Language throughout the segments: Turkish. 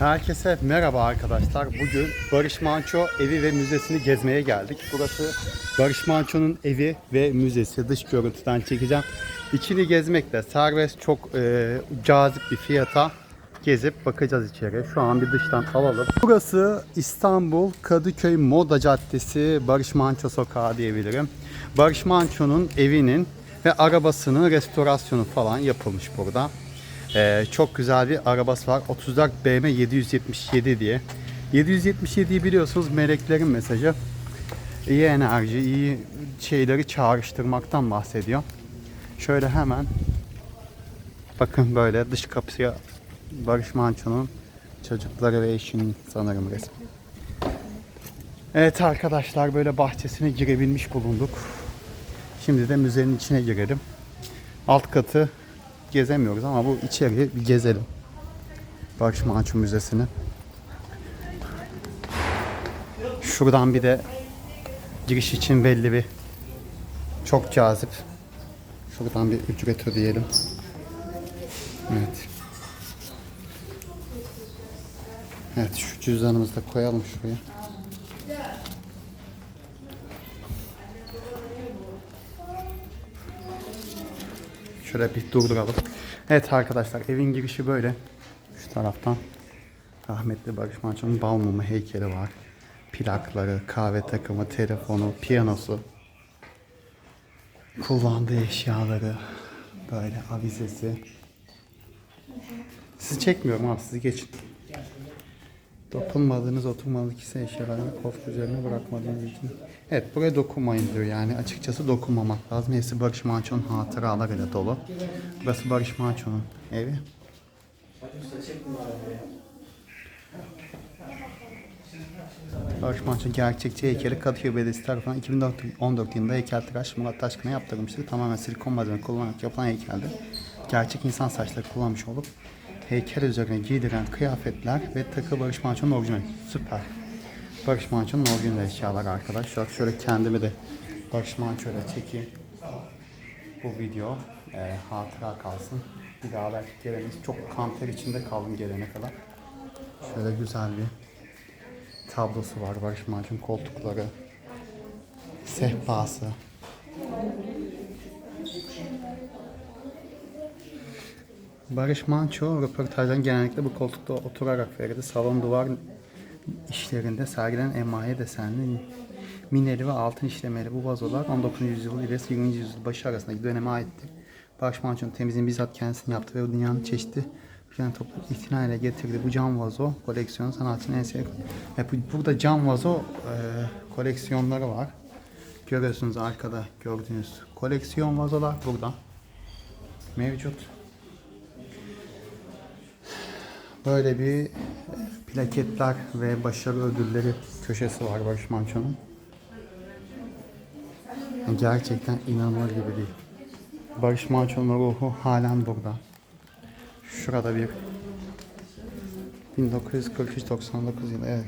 Herkese merhaba arkadaşlar. Bugün Barış Manço evi ve müzesini gezmeye geldik. Burası Barış Manço'nun evi ve müzesi. Dış görüntüden çekeceğim. İçini gezmekle serbest çok e, cazip bir fiyata gezip bakacağız içeri. Şu an bir dıştan alalım. Burası İstanbul Kadıköy Moda Caddesi Barış Manço Sokağı diyebilirim. Barış Manço'nun evinin ve arabasının restorasyonu falan yapılmış burada. Ee, çok güzel bir arabası var. 34 BM 777 diye. 777'yi biliyorsunuz meleklerin mesajı. İyi enerji, iyi şeyleri çağrıştırmaktan bahsediyor. Şöyle hemen bakın böyle dış kapıya Barış Manço'nun çocukları ve eşinin sanırım resmi. Evet arkadaşlar böyle bahçesine girebilmiş bulunduk. Şimdi de müzenin içine girelim. Alt katı gezemiyoruz ama bu içeriği bir gezelim. Barış Manço Müzesi'ni. Şuradan bir de giriş için belli bir çok cazip. Şuradan bir ücret ödeyelim. Evet. Evet şu cüzdanımızı da koyalım şuraya. Şöyle bir durduralım. Evet arkadaşlar evin girişi böyle. Şu taraftan rahmetli Barış Manço'nun bal mumu heykeli var. Plakları, kahve takımı, telefonu, piyanosu. Kullandığı eşyaları. Böyle avizesi. Sizi çekmiyorum abi sizi geçin. Dokunmadığınız oturmalı kişi eşyalarını koltuk üzerine bırakmadığınız için. Evet buraya dokunmayın diyor yani açıkçası dokunmamak lazım. Hepsi Barış Manço'nun hatıralarıyla dolu. Burası Barış Manço'nun evi. Barış Manço gerçekçi heykeli Kadıköy Belediyesi tarafından 2014 yılında heykeltıraş Murat Taşkın'a yaptırılmıştır. Tamamen silikon malzeme kullanarak yapılan heykeldi. Gerçek insan saçları kullanmış olup heykel üzerine giydiren kıyafetler ve takı Barış Manço'nun orijinali. Süper. Barış Manço'nun orijinal eşyalar arkadaşlar. Şöyle kendimi de Barış Manço'yla çekeyim. Bu video e, hatıra kalsın. Bir daha belki gelemeyiz. Çok kanter içinde kaldım gelene kadar. Şöyle güzel bir tablosu var Barış Manço'nun koltukları. Sehpası. Barış Manço röportajdan genellikle bu koltukta oturarak verirdi. Salon duvar işlerinde sergilenen emaye desenli mineli ve altın işlemeli bu vazolar 19. yüzyıl ile 20. yüzyıl başı arasındaki döneme aitti. Barış Manço'nun temizliğini bizzat kendisini yaptı ve dünyanın çeşitli ülkelerini toplayıp ihtina ile getirdi. Bu cam vazo koleksiyonu sanatçının en sevdiği. Ve bu- burada cam vazo e, koleksiyonları var. Görüyorsunuz arkada gördüğünüz koleksiyon vazolar burada mevcut. Böyle bir plaketler ve başarı ödülleri köşesi var Barış Manço'nun. Gerçekten inanılır gibi değil. Barış Manço'nun ruhu halen burada. Şurada bir 1943-99 yılı evet.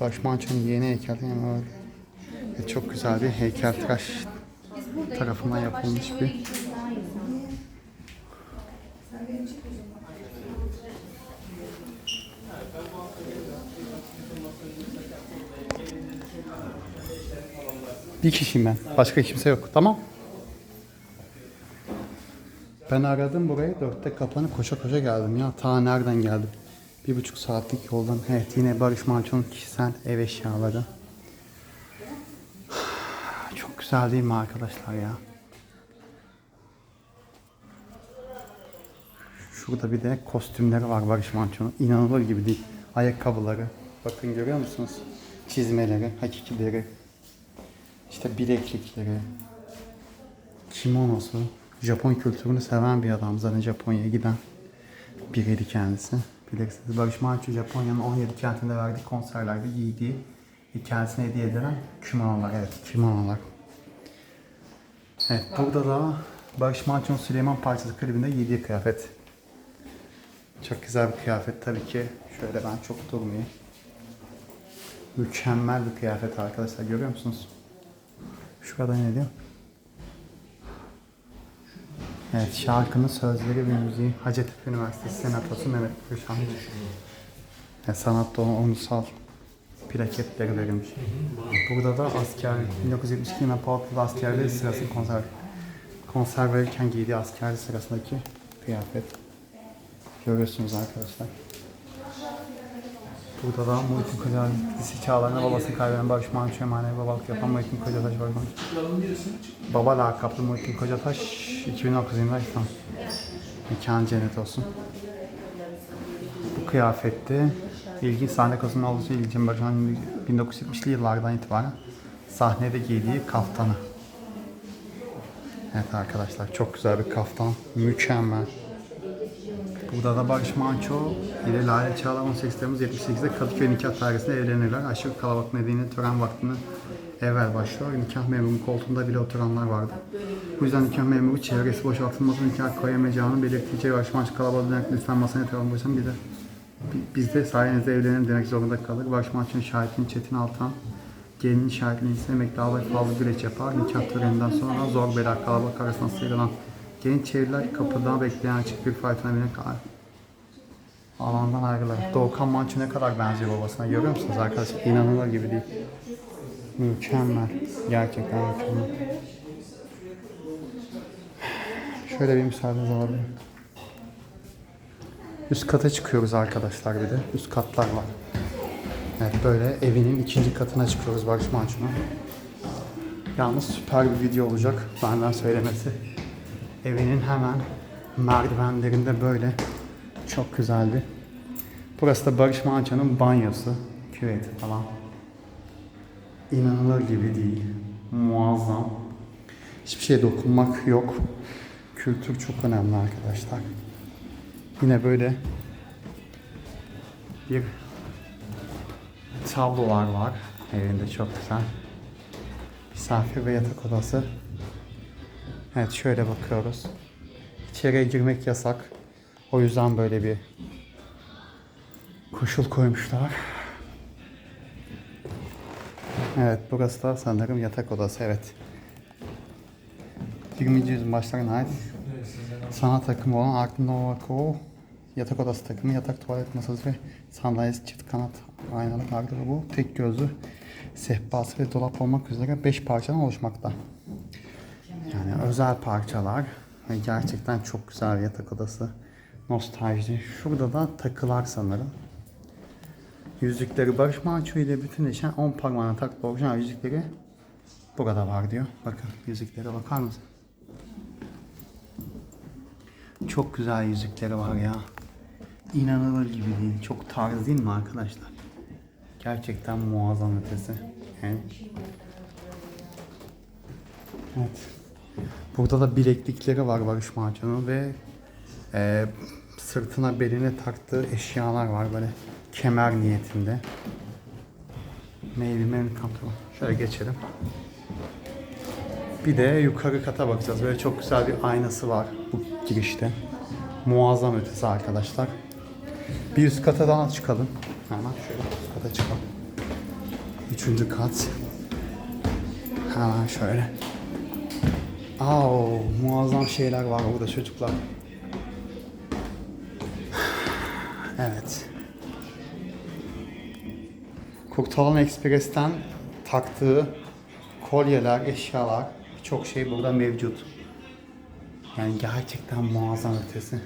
Barış Manço'nun yeni heykeli yani öyle. Çok güzel bir heykeltıraş tarafından yapılmış bir Bir kişiyim ben. Başka kimse yok. Tamam. Ben aradım burayı. Dörtte kapanıp koşa koşa geldim ya. Ta nereden geldim? Bir buçuk saatlik yoldan. Evet yine Barış Manço'nun kişisel ev eşyaları. Çok güzel değil mi arkadaşlar ya? Şurada bir de kostümleri var Barış Manço'nun. İnanılır gibi değil. Ayakkabıları. Bakın görüyor musunuz? Çizmeleri, hakikileri. İşte bileklikleri, kimonosu. Japon kültürünü seven bir adam. Zaten Japonya'ya giden biriydi kendisi. Bilirsiniz Barış Manço Japonya'nın 17 kentinde verdiği konserlerde giydiği kendisine hediye edilen kimonolar. Evet kimonolar. Evet burada da Barış Manço'nun Süleyman Parçası klibinde giydiği kıyafet. Çok güzel bir kıyafet tabii ki. Şöyle ben çok durmayayım. Mükemmel bir kıyafet arkadaşlar görüyor musunuz? Şurada ne diyor? Evet şarkının sözleri ve müziği Hacettepe Üniversitesi Senatosu Mehmet Kırşan. e, sanat onursal plaketleri verilmiş. Burada da asker 1972 yılında Polatlı askerleri sırasında konser konser verirken giydiği askerli sırasındaki kıyafet. Görüyorsunuz arkadaşlar. Burada da Muhittin Koca lise çağlarında babasını kaybeden Barış Manço'ya manevi babalık yapan Muhittin Kocataş var. Baba lakaplı Muhittin Kocataş 2009 yılında İslam. Mekan cennet olsun. Bu kıyafette ilginç sahne konusunun olduğu için ilgin Barış'ın 1970'li yıllardan itibaren sahnede giydiği kaftanı. Evet arkadaşlar çok güzel bir kaftan. Mükemmel. Burada da Barış Manço ile Lale 18 Temmuz 78'de Kadıköy nikah dairesinde evlenirler. Aşırı kalabalık nedeniyle tören vaktini evvel başlıyor. Nikah memurunun koltuğunda bile oturanlar vardı. Bu yüzden nikah memuru çevresi boşaltılması nikah koyamayacağını belirttiği Barış Manço kalabalığı denek lütfen masaya yatıralım başım bir de bi- biz de sayenizde evlenelim demek zorunda kalır. Barış Manço'nun şahitliğini Çetin Altan, gelinin şahitliğini ise emekli fazla güreş yapar. Nikah töreninden sonra zor bela kalabalık arasında sıyrılan genç çevreler kapıda bekleyen açık bir faytona binen kalır. Alandan ayrılır. Doğukan Manço ne kadar benziyor babasına görüyor musunuz arkadaşlar? İnanılır gibi değil. Mükemmel. Gerçekten mükemmel. Şöyle bir müsaadeniz alabilirim. Üst kata çıkıyoruz arkadaşlar bir de. Üst katlar var. Evet böyle evinin ikinci katına çıkıyoruz Barış Manço'nun. Yalnız süper bir video olacak benden söylemesi. Evinin hemen merdivenlerinde böyle çok güzeldi. Burası da Barış Manço'nun banyosu, küveti falan. İnanılır gibi değil. Muazzam. Hiçbir şeye dokunmak yok. Kültür çok önemli arkadaşlar. Yine böyle bir tablolar var evinde çok güzel. Misafir ve yatak odası. Evet şöyle bakıyoruz. İçeriye girmek yasak. O yüzden böyle bir koşul koymuşlar. Evet burası da sanırım yatak odası evet. 20. yüzyılın başlarına ait sanat takımı olan Art Nouveau yatak odası takımı, yatak tuvalet masası ve sandalyesi çift kanat aynalı gardırobu, tek gözlü sehpası ve dolap olmak üzere 5 parçadan oluşmakta. Yani özel parçalar ve gerçekten çok güzel bir yatak odası. Nostalji. Şurada da takılar sanırım. Yüzükleri Barış Manço ile bütünleşen 10 parmağına takılı orijinal yüzükleri burada var diyor. Bakın yüzüklere bakar mısın? Çok güzel yüzükleri var ya. İnanılır gibi değil. Çok tarz değil mi arkadaşlar? Gerçekten muazzam ötesi. Yani... Evet. Burada da bileklikleri var Barış Manço'nun ve e, sırtına beline taktığı eşyalar var böyle kemer niyetinde. American Tour. Şöyle geçelim. Bir de yukarı kata bakacağız. Böyle çok güzel bir aynası var bu girişte. Muazzam ötesi arkadaşlar. Bir üst kata daha çıkalım. Hemen şöyle üst kata çıkalım. Üçüncü kat. Hemen şöyle. Aa, muazzam şeyler var burada çocuklar. Evet. Kurtalan Express'ten taktığı kolyeler, eşyalar, birçok şey burada mevcut. Yani gerçekten muazzam ötesi.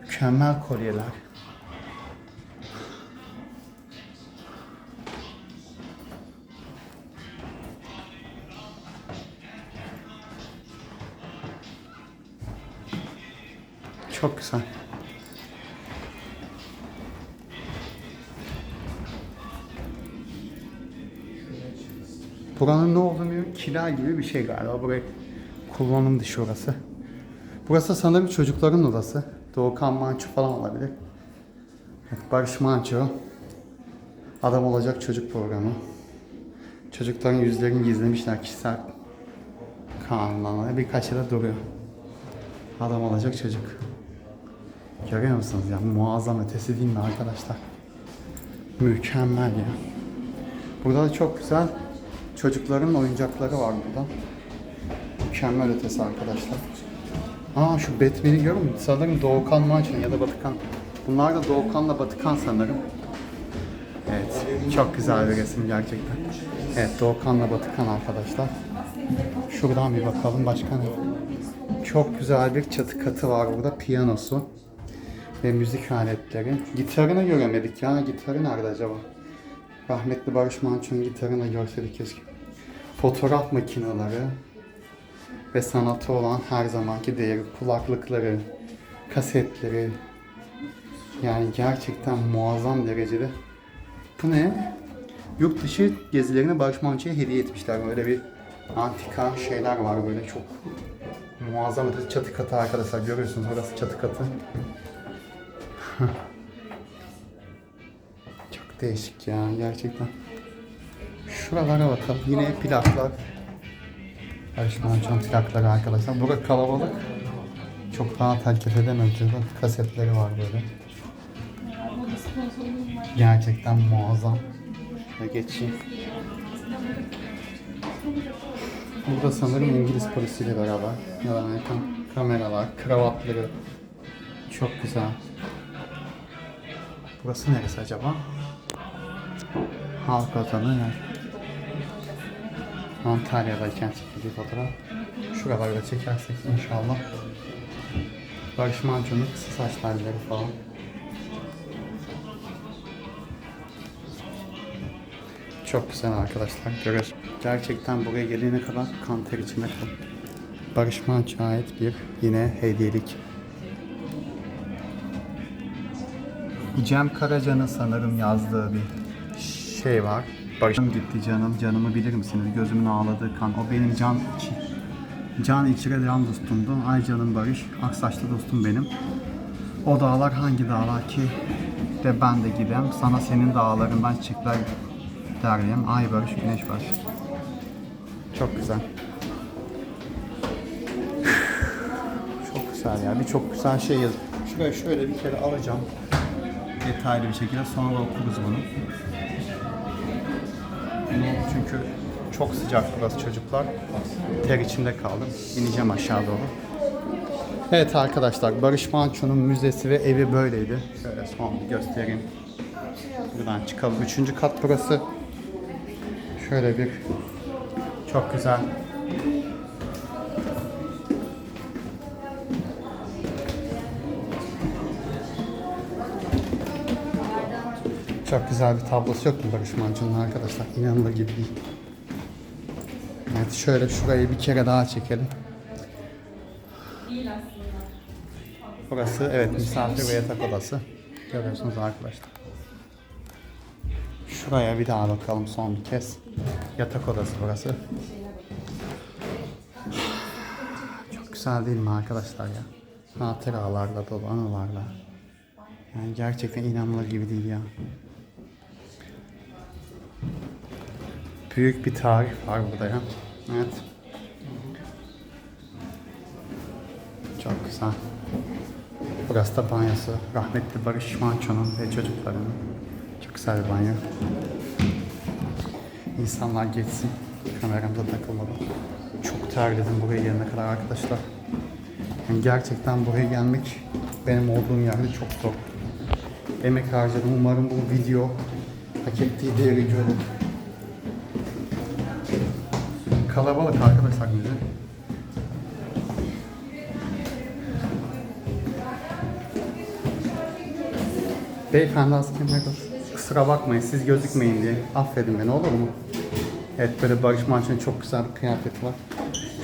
Mükemmel kolyeler. Güzel. Buranın ne olduğunu bilmiyorum. Kila gibi bir şey galiba. Burayı kullanım dışı orası. Burası sanırım çocukların odası. Doğukan Manço falan olabilir. Evet, Barış Manço. Adam olacak çocuk programı. Çocukların yüzlerini gizlemişler kişisel kanunlarına. Birkaç yılda duruyor. Adam olacak çocuk. Görüyor musunuz ya? Muazzam ötesi değil mi arkadaşlar? Mükemmel ya. Burada da çok güzel çocukların oyuncakları var burada. Mükemmel ötesi arkadaşlar. Aa şu Batman'i görüyor musun? Sanırım Doğukan Manço ya da Batıkan. Bunlar da Doğukan'la Batıkan sanırım. Evet, çok güzel bir resim gerçekten. Evet, Doğukan'la Batıkan arkadaşlar. Şuradan bir bakalım başka ne? Çok güzel bir çatı katı var burada. Piyanosu ve müzik aletleri. Gitarını göremedik ya. Gitarı nerede acaba? Rahmetli Barış Manço'nun gitarını görseydik keşke. Fotoğraf makineleri ve sanatı olan her zamanki değeri, kulaklıkları, kasetleri. Yani gerçekten muazzam derecede. Bu ne? Yurt dışı gezilerine Barış Manço'ya hediye etmişler. Böyle bir antika şeyler var böyle çok muazzam çatı katı arkadaşlar görüyorsunuz burası çatı katı. çok değişik ya gerçekten. Şuralara bakalım. Yine plaklar. Barış Manço'nun plakları arkadaşlar. Burada kalabalık. Çok rahat hareket çünkü kasetleri var böyle. Gerçekten muazzam. Ve geçeyim. Burada sanırım İngiliz polisiyle beraber ya da Amerikan kameralar, kravatları. Çok güzel. Burası neresi acaba? Halk ozanı yer. Antalya'dayken çekildiği fotoğraf. Şuralarda çekersek inşallah. Barış Manço'nun kısa saç halleri falan. Çok güzel arkadaşlar. Görüyoruz. Gerçekten buraya gelene kadar kan ter içinde kaldım. Barış Manço'ya ait bir yine hediyelik. Cem Karaca'nın sanırım yazdığı bir şey var. Barış'ım gitti canım, canımı bilir misiniz? Gözümün ağladığı kan. O benim can içi. Can içire can dostumdu. Ay canım Barış, aksaçlı dostum benim. O dağlar hangi dağlar ki de ben de gidem. Sana senin dağlarından çiçekler derleyem. Ay Barış, Güneş Barış. Çok güzel. Çok güzel ya. Birçok güzel şey yaz. Şuraya şöyle bir kere alacağım. Detaylı bir şekilde sonra okuruz bunu. Bunu çünkü çok sıcak burası çocuklar. Ter içinde kaldım. İneceğim aşağı doğru. Evet arkadaşlar Barış Manço'nun müzesi ve evi böyleydi. Şöyle son bir göstereyim. Buradan çıkalım. Üçüncü kat burası. Şöyle bir çok güzel Çok güzel bir tablosu yok mu Barış Manço'nun arkadaşlar? İnanılır gibi değil. Evet şöyle şurayı bir kere daha çekelim. Burası evet misafir ve yatak odası. Görüyorsunuz arkadaşlar. Şuraya bir daha bakalım son bir kez. Yatak odası burası. Çok güzel değil mi arkadaşlar ya? Hatıralarla dolu anılarla. Yani gerçekten inanılır gibi değil ya. Büyük bir tarih var burada ya. Evet. Çok güzel. Burası da banyosu. Rahmetli Barış Manço'nun ve çocuklarının. Çok güzel bir banyo. İnsanlar geçsin. Kameramda takılmadan. Çok terledim buraya gelene kadar arkadaşlar. Yani gerçekten buraya gelmek benim olduğum yerde çok zor. Emek harcadım. Umarım bu video hak ettiği değeri görür. Kalabalık arkadaşlar müze. Beyefendi asker Kusura bakmayın siz gözükmeyin diye. Affedin beni olur mu? Evet böyle Barış Manço'nun çok güzel bir kıyafeti var.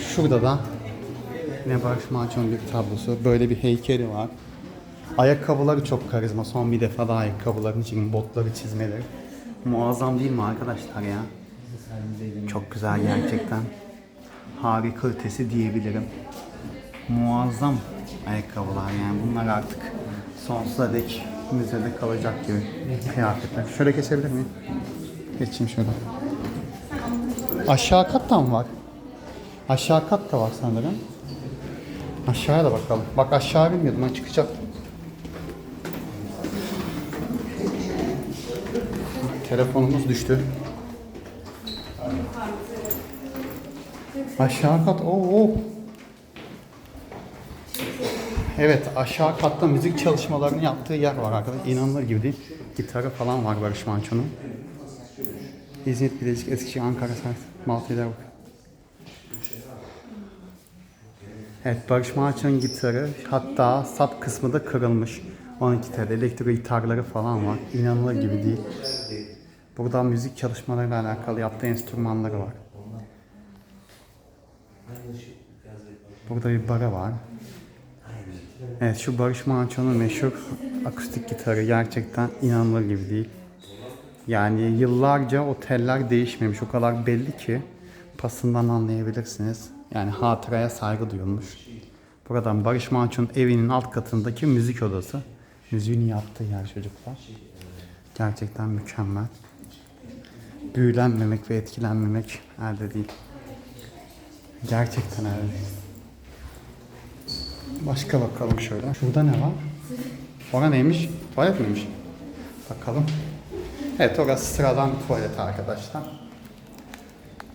Şurada da yine Barış Manço'nun bir tablosu. Böyle bir heykeli var. Ayakkabıları çok karizma. Son bir defa daha ayakkabıların için botları çizmeleri. Muazzam değil mi arkadaşlar ya? Çok güzel gerçekten. Harika ötesi diyebilirim. Muazzam ayakkabılar yani bunlar artık sonsuza dek müzede kalacak gibi kıyafetler. Şöyle geçebilir miyim? Geçeyim şöyle. Aşağı kattan var. Aşağı kat da var sanırım. Aşağıya da bakalım. Bak aşağı bilmiyordum ben çıkacağım. Telefonumuz düştü. Aşağı kat. Oo. oo. Evet aşağı katta müzik çalışmalarını yaptığı yer var arkadaşlar. İnanılır gibi değil. Gitarı falan var Barış Manço'nun. İzmit, Bilecik, Eskişehir, Ankara, Sert, Malatya'da bak. Evet Barış Manço'nun gitarı hatta sap kısmı da kırılmış. 12 tane elektro gitarları falan var. İnanılır gibi değil. Burada müzik çalışmalarıyla alakalı yaptığı enstrümanları var. Burada bir bara var. Evet şu Barış Manço'nun meşhur akustik gitarı gerçekten inanılır gibi değil. Yani yıllarca o teller değişmemiş. O kadar belli ki pasından anlayabilirsiniz. Yani hatıraya saygı duyulmuş. Buradan Barış Manço'nun evinin alt katındaki müzik odası. Müziğini yaptığı yer çocuklar. Gerçekten mükemmel. Büyülenmemek ve etkilenmemek elde değil. Gerçekten değil. Başka bakalım şöyle. Şurada ne var? Orada neymiş? Tuvalet miymiş? Bakalım. Evet orası sıradan tuvalet arkadaşlar.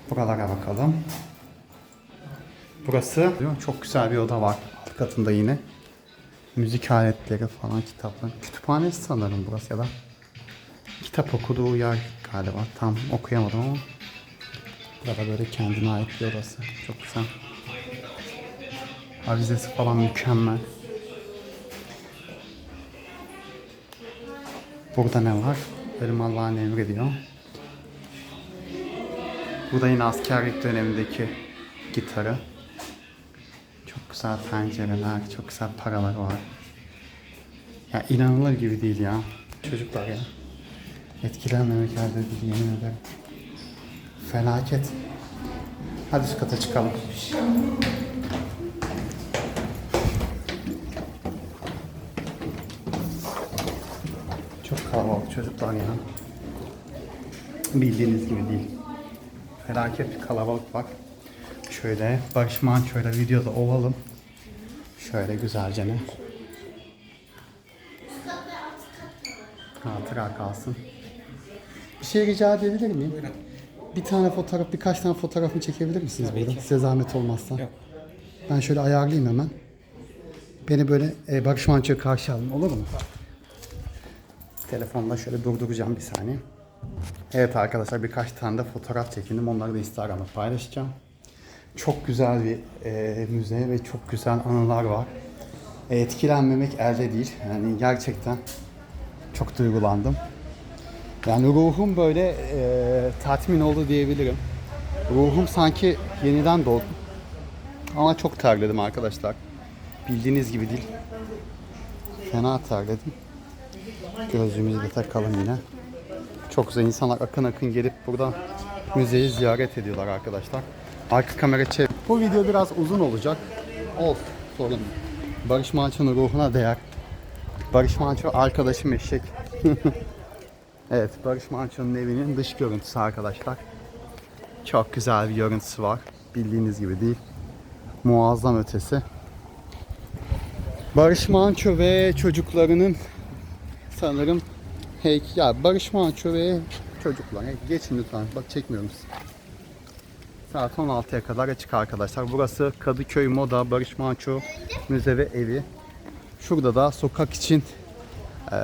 Buralara bakalım. Burası çok güzel bir oda var. Alt katında yine. Müzik aletleri falan kitaplar. Kütüphanesi sanırım burası ya da. Kitap okuduğu yer galiba. Tam okuyamadım ama. Burada böyle kendine ait bir odası. Çok güzel. Avizesi falan mükemmel. Burada ne var? Ölüm Allah'ın emri diyor. Burada yine askerlik dönemindeki gitarı. Çok güzel pencereler, çok güzel paralar var. Ya inanılır gibi değil ya. Çocuklar ya. Etkilenmemek elde değil yemin ederim. Felaket. Hadi üst kata çıkalım. Çok kalabalık çocuklar ya. Bildiğiniz gibi değil. Felaket bir kalabalık var. Şöyle Barış Manço'yla videoda olalım. Şöyle güzelce ne? Hatıra kalsın. Bir şey rica edebilir miyim? Bir tane fotoğraf, birkaç tane fotoğrafını çekebilir misiniz burada? Size zahmet olmazsa. Ben şöyle ayarlayayım hemen. Beni böyle e, Barış Manço'ya karşı alın olur mu? Telefonda şöyle durduracağım bir saniye. Evet arkadaşlar birkaç tane de fotoğraf çekindim. Onları da Instagram'da paylaşacağım. Çok güzel bir e, müze ve çok güzel anılar var. E, etkilenmemek elde değil. Yani gerçekten çok duygulandım. Yani ruhum böyle e, tatmin oldu diyebilirim. Ruhum sanki yeniden doğdu. Ama çok terledim arkadaşlar. Bildiğiniz gibi değil. Fena terledim. Gözlüğümüzü de takalım yine. Çok güzel insanlar akın akın gelip burada müzeyi ziyaret ediyorlar arkadaşlar. Arka kamera çevir. Bu video biraz uzun olacak. Of sorun. yok. Barış Manço'nun ruhuna değer. Barış Manço arkadaşım eşek. evet Barış Manço'nun evinin dış görüntüsü arkadaşlar. Çok güzel bir görüntüsü var. Bildiğiniz gibi değil. Muazzam ötesi. Barış Manço ve çocuklarının sanırım heykel. Ya Barış Manço ve çocuklar. Geçin lütfen. Bak çekmiyorum. Saat 16'ya kadar açık arkadaşlar. Burası Kadıköy Moda Barış Manço Müze ve Evi. Şurada da sokak için eee,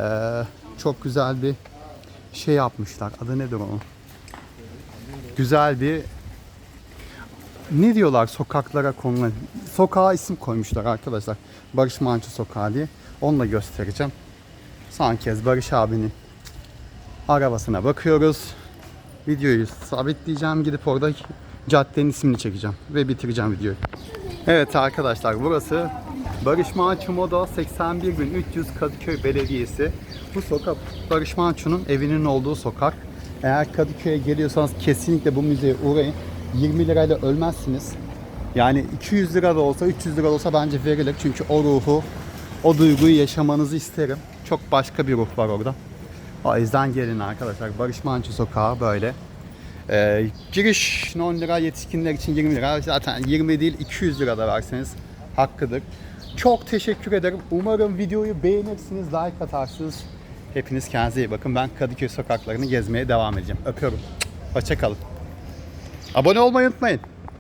çok güzel bir şey yapmışlar. Adı nedir onun? Güzel bir ne diyorlar sokaklara konulan? Sokağa isim koymuşlar arkadaşlar. Barış Manço Sokağı diye. Onu da göstereceğim. Son Barış abinin arabasına bakıyoruz. Videoyu sabitleyeceğim. Gidip orada caddenin ismini çekeceğim. Ve bitireceğim videoyu. Evet arkadaşlar burası Barış Manço Moda 81300 Kadıköy Belediyesi. Bu sokak Barış Manço'nun evinin olduğu sokak. Eğer Kadıköy'e geliyorsanız kesinlikle bu müzeye uğrayın. 20 lirayla ölmezsiniz. Yani 200 lira da olsa 300 lira da olsa bence verilir. Çünkü o ruhu, o duyguyu yaşamanızı isterim. Çok başka bir ruh var orada. O yüzden gelin arkadaşlar. Barış Manço Sokağı böyle. Ee, giriş 10 lira, yetişkinler için 20 lira. Zaten 20 değil 200 lira da verseniz hakkıdır. Çok teşekkür ederim. Umarım videoyu beğenirsiniz, like atarsınız. Hepiniz kendinize iyi bakın. Ben Kadıköy sokaklarını gezmeye devam edeceğim. Öpüyorum. Hoşçakalın. Abone olmayı unutmayın.